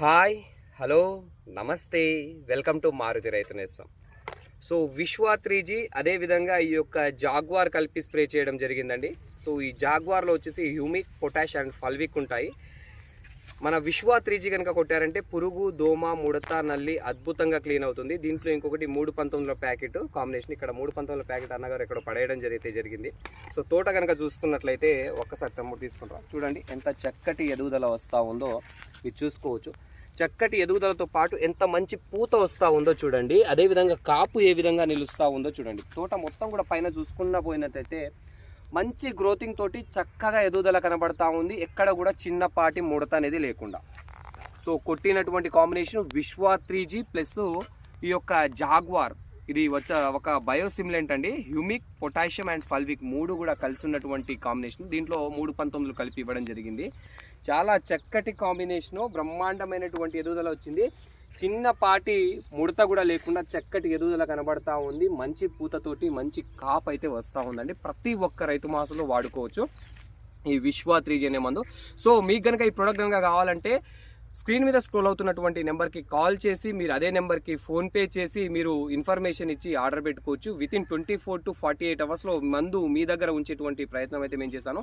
Hi hello నమస్తే welcome to Maruthi Raithu Nestham. So Vishwa three అదేవిధంగా ఈ యొక్క జాగ్వార్ కలిపి స్ప్రే చేయడం జరిగిందండి. సో ఈ జాగ్వార్లో వచ్చేసి హ్యూమిక్ పొటాష్ అండ్ ఫల్విక్ ఉంటాయి. మన విశ్వ త్రీజీ కనుక కొట్టారంటే పురుగు దోమ ముడత నల్లి అద్భుతంగా క్లీన్ అవుతుంది. దీంట్లో ఇంకొకటి మూడు పంతొమ్మిదిలో ప్యాకెట్ కాంబినేషన్. ఇక్కడ మూడు పంతొమ్మిదిలో ప్యాకెట్ అన్నగారు ఇక్కడ పడేయడం జరిగితే జరిగింది. సో తోట కనుక చూసుకున్నట్లయితే ఒక్కసారి తమ్ముడు తీసుకుంటాం. చూడండి ఎంత చక్కటి ఎదుగుదల వస్తూ ఉందో మీరు చూసుకోవచ్చు. చక్కటి ఎదుగుదలతో పాటు ఎంత మంచి పూత వస్తూ ఉందో చూడండి. అదేవిధంగా కాపు ఏ విధంగా నిలుస్తూ ఉందో చూడండి. తోట మొత్తం కూడా పైన చూసుకున్న పోయినట్టయితే మంచి గ్రోతింగ్ తోటి చక్కగా ఎదుగుదల కనబడతా ఉంది. ఎక్కడ కూడా చిన్నపాటి ముడత అనేది లేకుండా. సో కొట్టినటువంటి కాంబినేషన్ విశ్వ త్రీ జీ ప్లస్ ఈ యొక్క జాగ్వార్. ఇది వచ్చ ఒక బయోసిమిలెంట్ అండి హ్యూమిక్ పొటాషియం అండ్ ఫల్విక్ మూడు కూడా కలిసి ఉన్నటువంటి కాంబినేషన్. దీంట్లో మూడు పంతొమ్మిదిలు కలిపి ఇవ్వడం జరిగింది. చాలా చక్కటి కాంబినేషను బ్రహ్మాండమైనటువంటి ఎదుగుదల వచ్చింది. చిన్నపాటి ముడత కూడా లేకుండా చక్కటి ఎదుగుదల కనబడతా ఉంది. మంచి పూతతోటి మంచి కాప్ అయితే వస్తూ ఉందండి. ప్రతి ఒక్క రైతు మాసంలో వాడుకోవచ్చు. ఈ విశ్వ త్రీ జీ అనే మందు. సో మీకు కనుక ఈ ప్రోడక్ట్ కనుక కావాలంటే స్క్రీన్ మీద స్క్రోల్ అవుతున్నటువంటి నెంబర్కి కాల్ చేసి మీరు అదే నెంబర్కి ఫోన్పే చేసి మీరు ఇన్ఫర్మేషన్ ఇచ్చి ఆర్డర్ పెట్టుకోవచ్చు. Within twenty four to forty eight అవర్స్లో మందు మీ దగ్గర ఉంచేటువంటి ప్రయత్నం అయితే మేము చేశాను.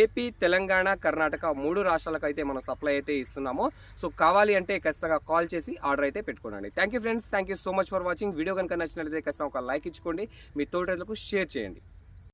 ఏపీ తెలంగాణ కర్ణాటక మూడు రాష్ట్రాలకు అయితే మనం సప్లై అయితే ఇస్తున్నాము. సో కావాలి అంటే ఖచ్చితంగా కాల్ చేసి ఆర్డర్ అయితే పెట్టుకోండి thank you friends. Thank you so much for watching. Video కనుక నచ్చినట్లయితే ఖచ్చితంగా ఒక లైక్ ఇచ్చుకోండి. మీ తోటలకు షేర్ చేయండి.